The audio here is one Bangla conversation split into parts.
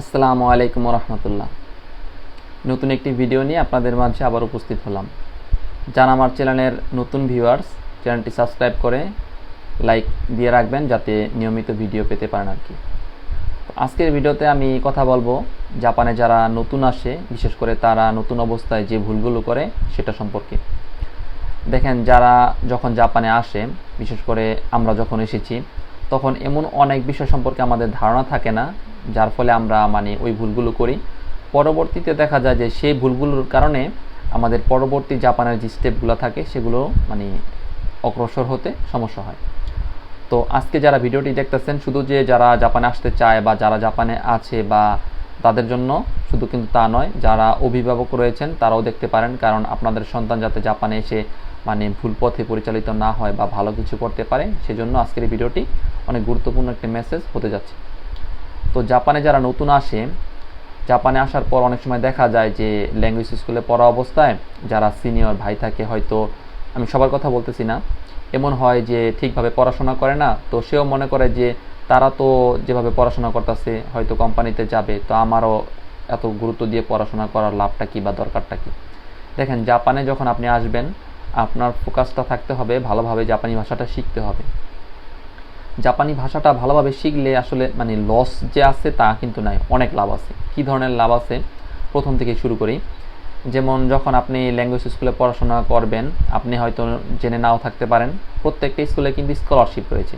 আসসালামু আলাইকুম রহমতুল্লাহ নতুন একটি ভিডিও নিয়ে আপনাদের মাঝে আবার উপস্থিত হলাম। যারা আমার চ্যানেলের নতুন ভিউয়ার্স চ্যানেলটি সাবস্ক্রাইব করে লাইক দিয়ে রাখবেন যাতে নিয়মিত ভিডিও পেতে পারেন আর কি। আজকের ভিডিওতে আমি কথা বলব জাপানে যারা নতুন আসে, বিশেষ করে তারা নতুন অবস্থায় যে ভুলগুলো করে সেটা সম্পর্কে। দেখেন, যারা যখন জাপানে আসে, বিশেষ করে আমরা যখন এসেছি, তখন এমন অনেক বিষয় সম্পর্কে আমাদের ধারণা থাকে না যার ফলে আমরা মানে ওই ভুলগুলো করি। পরবর্তীতে দেখা যায় যে সেই ভুলগুলোর কারণে আমাদের পরবর্তী জাপানের যে স্টেপগুলো থাকে, সেগুলো মানে অগ্রসর হতে সমস্যা হয়। তো আজকে যারা ভিডিওটি দেখতেছেন, শুধু যে যারা জাপানে আসতে চায় বা যারা জাপানে আছে বা তাদের জন্য, শুধু কিন্তু তা নয়, যারা অভিভাবক রয়েছেন, তারাও দেখতে পারেন, কারণ আপনাদের সন্তান যাতে জাপানে এসে মানে ভুল পথে পরিচালিত না হয় বা ভালো কিছু করতে পারে, সেজন্য আজকের এই ভিডিওটি অনেক গুরুত্বপূর্ণ একটি মেসেজ হতে যাচ্ছে। তো জাপানে যারা নতুন আসে, জাপানে আসার পর অনেক সময় দেখা যায় যে ল্যাঙ্গুয়েজ স্কুলে পড়া অবস্থায় যারা সিনিয়র ভাই থাকে হয়তো, আমি সবার কথা বলতেছি না, এমন হয় যে ঠিকভাবে পড়াশোনা করে না, তো সেও মনে করে যে তারা তো যেভাবে পড়াশোনা করতেছে, হয়তো কোম্পানিতে যাবে, তো আমারও এত গুরুত্ব দিয়ে পড়াশোনা করার লাভটা কী বা দরকারটা কী? দেখেন, জাপানে যখন আপনি আসবেন, আপনার ফোকাসটা থাকতে হবে, ভালোভাবে জাপানি ভাষাটা শিখতে হবে। জাপানি ভাষাটা ভালোভাবে শিখলে আসলে মানে লস যে আছে তা কিন্তু নাই, অনেক লাভ আছে। কি ধরনের লাভ আছে? প্রথম থেকে শুরু করি। যেমন যখন আপনি ল্যাঙ্গুয়েজ স্কুলে পড়াশোনা করবেন, আপনি হয়তো জেনে নাও থাকতে পারেন, প্রত্যেকটা স্কুলে কিন্তু স্কলারশিপ রয়েছে।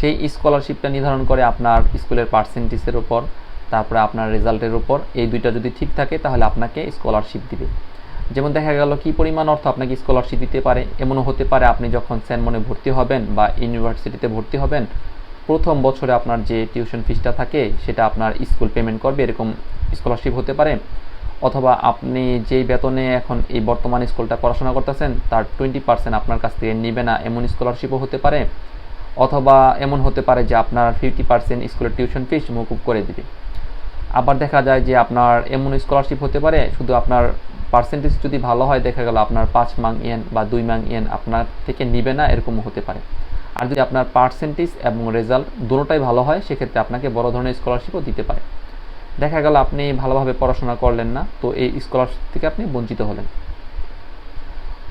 সেই স্কলারশিপটা নির্ধারণ করে আপনার স্কুলের পার্সেন্টেজের উপর, তারপরে আপনার রেজাল্টের উপর, এই দুইটা যদি ঠিক থাকে, তাহলে আপনাকে স্কলারশিপ দিবে। যেমন দেখা গেল কি পরিমাণ অর্থ আপনাকে স্কলারশিপ দিতে পারে, এমনও হতে পারে আপনি যখন স্যানমনে ভর্তি হবেন বা ইউনিভার্সিটিতে ভর্তি হবেন, প্রথম বছরে আপনার যে টিউশন ফিসটা থাকে সেটা আপনার স্কুল পেমেন্ট করবে, এরকম স্কলারশিপ হতে পারে। অথবা আপনি যেই বেতনে এখন এই বর্তমান স্কুলটা পড়াশোনা করতেছেন, তার টোয়েন্টি পার্সেন্ট আপনার কাছ থেকে নেবে না, এমন স্কলারশিপও হতে পারে। অথবা এমন হতে পারে যে আপনার ফিফটি পার্সেন্ট স্কুলের টিউশন ফিস মকুব করে দিবে। আবার দেখা যায় যে আপনার এমন স্কলারশিপ হতে পারে, শুধু আপনার পার্সেন্টেজ যদি ভালো হয়, দেখা গেল আপনার পাঁচ মাং ইয়েন বা দুই মাং ইয়েন আপনার থেকে নিবে না এরকম হতে পারে। আর যদি আপনার পার্সেন্টেজ এবং রেজাল্ট দুটোটাই ভালো হয়, সেক্ষেত্রে আপনাকে বড় ধরনের স্কলারশিপও দিতে পারে। দেখা গেল আপনি ভালোভাবে পড়াশোনা করলেন না, তো এই স্কলারশিপ থেকে আপনি বঞ্চিত হলেন।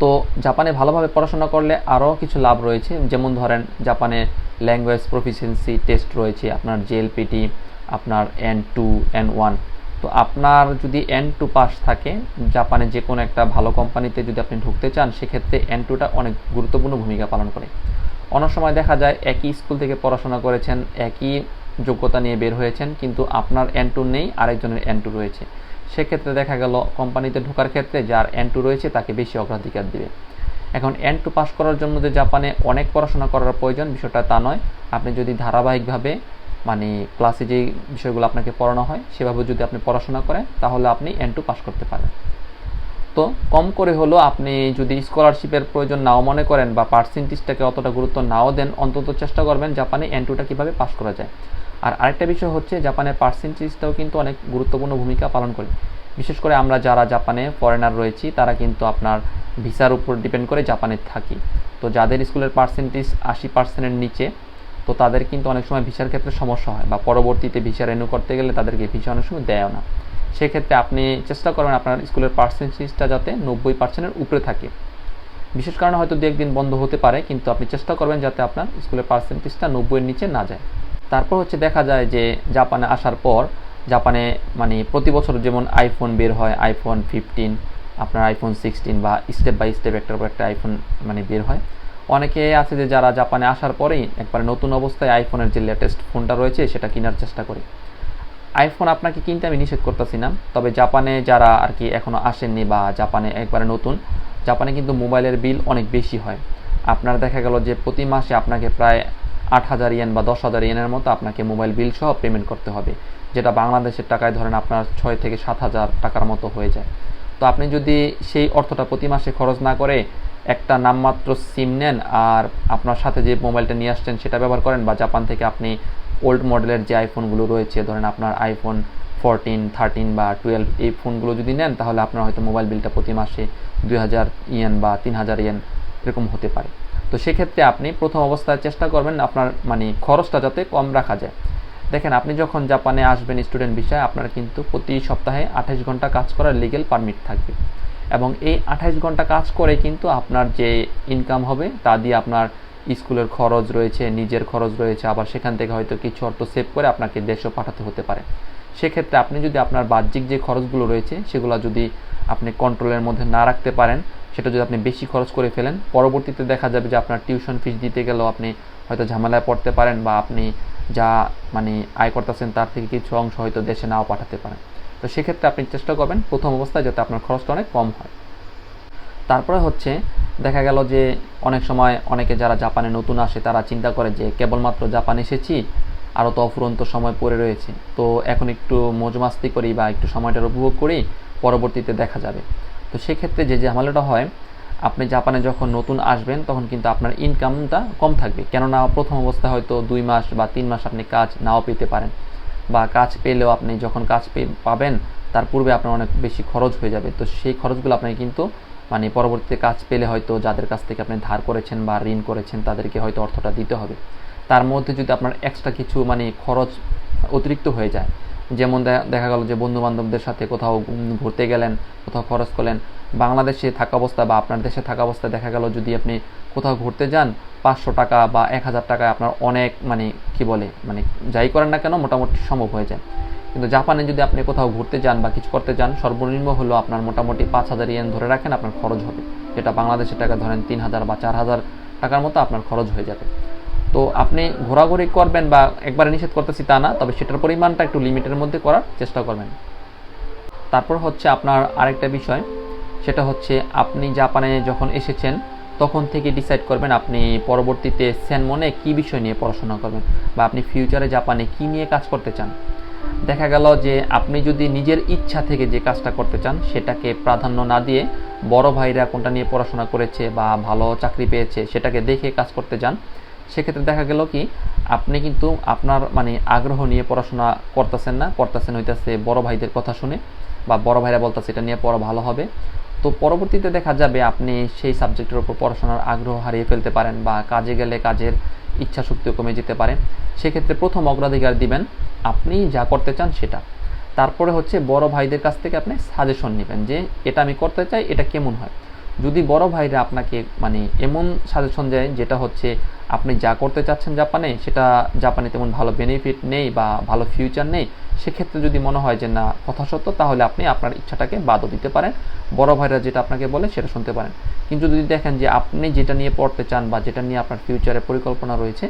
তো জাপানে ভালোভাবে পড়াশোনা করলে আরও কিছু লাভ রয়েছে। যেমন ধরেন, জাপানে ল্যাঙ্গুয়েজ প্রফিসিয়েন্সি টেস্ট রয়েছে, আপনার জেএলপিটি আপনার এন টু এন ওয়ান তো আপনার যদি এন টু পাস থাকে, জাপানে যে কোনো একটা ভালো কোম্পানিতে যদি আপনি ঢুকতে চান, সেক্ষেত্রে এন টুটা অনেক গুরুত্বপূর্ণ ভূমিকা পালন করে। অনেক সময় দেখা যায়, একই স্কুল থেকে পড়াশোনা করেছেন, একই যোগ্যতা নিয়ে বের হয়েছেন, কিন্তু আপনার এন টু নেই, আরেকজনের এন টু রয়েছে। সেক্ষেত্রে দেখা গেল কোম্পানিতে ঢোকার ক্ষেত্রে যার এন টু রয়েছে, তাকে বেশি অগ্রাধিকার দিবে। এখন এন টু পাস করার জন্য যে জাপানে অনেক পড়াশোনা করার প্রয়োজন, বিষয়টা তা নয়। আপনি যদি ধারাবাহিকভাবে মানে ক্লাসে যে বিষয়গুলো আপনাকে পড়ানো হয়, সেভাবে যদি আপনি পড়াশোনা করেন, তাহলে আপনি এন টু পাস করতে পারেন। তো কম করে হলো আপনি যদি স্কলারশিপের প্রয়োজন নাও মনে করেন বা পার্সেন্টেজটাকে অতটা গুরুত্ব নাও দেন, অন্তত চেষ্টা করবেন জাপানে এন টুটা কীভাবে পাস করা যায়। আর আরেকটা বিষয় হচ্ছে, জাপানের পার্সেন্টেজটাও কিন্তু অনেক গুরুত্বপূর্ণ ভূমিকা পালন করে। বিশেষ করে আমরা যারা জাপানে ফরেনার রয়েছি, তারা কিন্তু আপনার ভিসার উপর ডিপেন্ড করে জাপানে থাকি। তো যাদের স্কুলের পার্সেন্টেজ আশি পার্সেন্টের নিচে তো তাদের কিন্তু অনেক সময় ভিসার ক্ষেত্রে সমস্যা হয় বা পরবর্তীতে ভিসা রেনু করতে গেলে তাদেরকে ভিসা অনেক সময় দেয় না। সেক্ষেত্রে আপনি চেষ্টা করবেন আপনার স্কুলের পার্সেন্টেজটা যাতে নব্বই পার্সেন্টের উপরে থাকে। বিশেষ কারণে হয়তো দু একদিন বন্ধ হতে পারে, কিন্তু আপনি চেষ্টা করবেন যাতে আপনার স্কুলের পার্সেন্টেজটা নব্বইয়ের নিচে না যায়। তারপর হচ্ছে দেখা যায় যে জাপানে আসার পর, জাপানে মানে প্রতি বছর যেমন আইফোন বের হয় আইফোন ফিফটিন আপনার আইফোন সিক্সটিন বা স্টেপ বাই স্টেপ একটার পর একটা আইফোন মানে বের হয়। অনেকে আছে যে যারা জাপানে আসার পরেই একবার নতুন অবস্থায় আইফোনের যে লেটেস্ট ফোনটা রয়েছে, সেটা কেনার চেষ্টা করে। আইফোন আপনাকে কিনতে আমি নিষেধ করতেছি না, তবে জাপানে যারা আর কি এখনও আসেননি বা জাপানে একবারে নতুন, জাপানে কিন্তু মোবাইলের বিল অনেক বেশি হয়। আপনার দেখা গেল যে প্রতি মাসে আপনাকে প্রায় আট হাজার ইয়েন বা দশ হাজার ইয়েনের মতো আপনাকে মোবাইল বিল সহ পেমেন্ট করতে হবে, যেটা বাংলাদেশের টাকায় ধরেন আপনার ছয় থেকে সাত হাজার টাকার মতো হয়ে যায়। তো আপনি যদি সেই অর্থটা প্রতি মাসে খরচ না করে একটা নামমাত্র সিম নেন আর আপনার সাথে যে মোবাইলটা নিয়ে আসছেন সেটা ব্যবহার করেন বা জাপান থেকে আপনি ওল্ড মডেলের যে আইফোনগুলো রয়েছে, ধরেন আপনার আইফোন ফোরটিন থার্টিন বা টুয়েলভ এই ফোনগুলো যদি নেন তাহলে আপনার হয়তো মোবাইল বিলটা প্রতি মাসে দুই হাজার ইয়েন বা তিন হাজার ইয়েন এরকম হতে পারে। তো সেক্ষেত্রে আপনি প্রথম অবস্থায় চেষ্টা করবেন আপনার মানে খরচটা যাতে কম রাখা যায়। দেখেন, আপনি যখন জাপানে আসবেন স্টুডেন্ট বিষয়ে আপনার কিন্তু প্রতি সপ্তাহে আঠাশ ঘণ্টা কাজ করার লিগেল পারমিট থাকবে। এবং এই আঠাইশ ঘণ্টা কাজ করে কিন্তু আপনার যে ইনকাম হবে, তা দিয়ে আপনার স্কুলের খরচ রয়েছে, নিজের খরচ রয়েছে, আবার সেখান থেকে হয়তো কিছু অর্থ সেভ করে আপনাকে দেশও পাঠাতে হতে পারে। সেক্ষেত্রে আপনি যদি আপনার বাহ্যিক যে খরচগুলো রয়েছে, সেগুলো যদি আপনি কন্ট্রোলের মধ্যে না রাখতে পারেন, সেটা যদি আপনি বেশি খরচ করে ফেলেন, পরবর্তীতে দেখা যাবে যে আপনার টিউশন ফিস দিতে গেলেও আপনি হয়তো ঝামেলায় পড়তে পারেন বা আপনি যা মানে আয় করতেছেন তার থেকে কিছু অংশ হয়তো দেশে নাও পাঠাতে পারেন। তো সেক্ষেত্রে আপনি চেষ্টা করবেন প্রথম অবস্থায় যাতে আপনার খরচটা অনেক কম হয়। তারপরে হচ্ছে দেখা গেল যে অনেক সময় অনেকে যারা জাপানে নতুন আসে, তারা চিন্তা করে যে কেবলমাত্র জাপান এসেছি, আরও তো অফুরন্ত সময় পড়ে রয়েছে। তো এখন একটু মজমাস্তি করি বা একটু সময়টার উপভোগ করি, পরবর্তীতে দেখা যাবে। তো সেক্ষেত্রে যে ঝামেলাটা হয়, আপনি জাপানে যখন নতুন আসবেন, তখন কিন্তু আপনার ইনকামটা কম থাকবে। কেননা প্রথম অবস্থায় হয়তো দুই মাস বা তিন মাস আপনি কাজ নাও পেতে পারেন। বা কাজ পেলেও আপনি যখন কাজ পাবেন, তার পূর্বে আপনার অনেক বেশি খরচ হয়ে যাবে। তো সেই খরচগুলো আপনাকে কিন্তু মানে পরবর্তীতে কাজ পেলে হয়তো যাদের কাছ থেকে আপনি ধার করেছেন বা ঋণ করেছেন, তাদেরকে হয়তো অর্থটা দিতে হবে। তার মধ্যে যদি আপনার এক্সট্রা কিছু মানে খরচ অতিরিক্ত হয়ে যায়, যেমন দেখা গেল যে বন্ধু বান্ধবদের সাথে কোথাও ঘুরতে গেলেন, কোথাও খরচ করলেন বাংলাদেশে থাকা অবস্থা বা আপনার দেশে থাকা অবস্থায় দেখা গেল যদি আপনি কোথাও ঘুরতে যান, পাঁচশো টাকা বা এক হাজার টাকায় আপনার অনেক মানে কি বলে মানে যাই করেন না কেন মোটামুটি সম্ভব হয়ে যায়। কিন্তু জাপানে যদি আপনি কোথাও ঘুরতে যান বা কিছু করতে যান, সর্বনিম্ন হলো আপনার মোটামুটি পাঁচ হাজার ইয়েন ধরে রাখেন, আপনার খরচ হবে। যেটা বাংলাদেশের টাকা ধরেন তিন হাজার বা চার হাজার টাকার মতো আপনার খরচ হয়ে যাবে। তো আপনি ঘোরাঘুরি করবেন বা একবারে নিষেধ করতেছি তা না, তবে সেটার পরিমাণটা একটু লিমিটের মধ্যে করার চেষ্টা করবেন। তারপর হচ্ছে আপনার আরেকটা বিষয় সেটা হচ্ছে আপনি জাপানে যখন এসেছেন, তখন থেকে ডিসাইড করবেন আপনি পরবর্তীতে সেনমনে কি বিষয় নিয়ে পড়াশোনা করবেন বা আপনি ফিউচারে জাপানে কি নিয়ে কাজ করতে চান। দেখা গেল যে আপনি যদি নিজের ইচ্ছা থেকে যে কাজটা করতে চান, সেটাকে প্রাধান্য না দিয়ে বড় ভাইরা কোনটা নিয়ে পড়াশোনা করেছে বা ভালো চাকরি পেয়েছে সেটাকে দেখে কাজ করতে চান সেক্ষেত্রে দেখা গেল কি, আপনি কিন্তু আপনার মানে আগ্রহ নিয়ে পড়াশোনা করতেছেন না, করতেছেন হইতেছে বড় ভাইদের কথা শুনে বা বড় ভাইরা বলতেছে এটা নিয়ে পড়া ভালো হবে। তো পরবর্তীতে দেখা যাবে আপনি সেই সাবজেক্টের ওপর পড়াশোনার আগ্রহ হারিয়ে ফেলতে পারেন বা কাজে গেলে কাজের ইচ্ছা শক্তিও কমে যেতে পারে। সেক্ষেত্রে প্রথম অগ্রাধিকার দিবেন আপনি যা করতে চান সেটা। তারপরে হচ্ছে বড় ভাইদের কাছ থেকে আপনি সাজেশন নেবেন যে, এটা আমি করতে চাই, এটা কেমন হয়? যদি বড় ভাইরা আপনাকে মানে এমন সাজেশন দেয় যেটা হচ্ছে, আপনি যা করতে চাচ্ছেন জাপানে, সেটা জাপানে তেমন ভালো বেনিফিট নেই বা ভালো ফিউচার নেই, সেক্ষেত্রে যদি মনে হয় যে না, কথা সত্য, তাহলে আপনি আপনার ইচ্ছাটাকে বাদও দিতে পারেন। বড় ভাইরা যেটা আপনাকে বলে, সেটা শুনতে পারেন। কিন্তু যদি দেখেন যে আপনি যেটা নিয়ে পড়তে চান বা যেটা নিয়ে আপনার ফিউচারে পরিকল্পনা রয়েছে,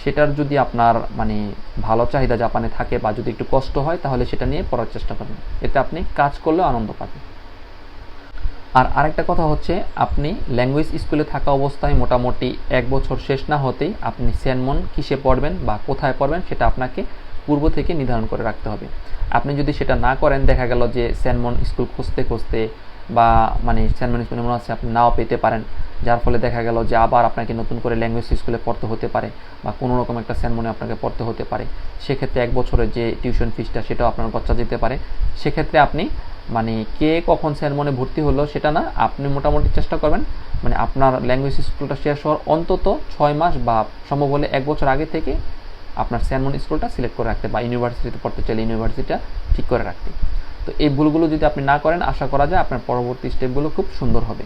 সেটার যদি আপনার মানে ভালো চাহিদা জাপানে থাকে বা যদি একটু কষ্ট হয়, তাহলে সেটা নিয়ে পড়ার চেষ্টা করবেন এতে আপনি কাজ করলেও আনন্দ পাবেন। আর আরেকটা কথা হচ্ছে, আপনি ল্যাঙ্গুয়েজ স্কুলে থাকা অবস্থায় মোটামুটি এক বছর শেষ না হতেই আপনি সেনমন কিসে পড়বেন বা কোথায় পড়বেন সেটা আপনাকে পূর্ব থেকে নির্ধারণ করে রাখতে হবে। আপনি যদি সেটা না করেন, দেখা গেল যে সেনমন স্কুল খুঁজতে খুঁজতে বা মানে সেনমন স্কুলে মনে হচ্ছে আপনি নাও পেতে পারেন, যার ফলে দেখা গেল যে আবার আপনাকে নতুন করে ল্যাঙ্গুয়েজ স্কুলে পড়তে হতে পারে বা কোনো রকম একটা সেনমনে আপনাকে পড়তে হতে পারে। সেক্ষেত্রে এক বছরের যে টিউশন ফিসটা সেটাও আপনার গচ্চা যেতে পারে। সেক্ষেত্রে আপনি মানে কে কখন সেনমনে ভর্তি হলো সেটা না, আপনি মোটামুটি চেষ্টা করবেন। মানে আপনার ল্যাঙ্গুয়েজ স্কুলটা শেষ হওয়ার অন্তত ছয় মাস বা সম্ভব হলে এক বছর আগে থেকে আপনার স্যানমন স্কুলটা সিলেক্ট করে রাখতে বা ইউনিভার্সিটিতে পড়তে চাইলে ইউনিভার্সিটিটা ঠিক করে রাখতে। তো এই ভুলগুলো যদি আপনি না করেন, আশা করা যায় আপনার পরবর্তী স্টেপগুলো খুব সুন্দর হবে।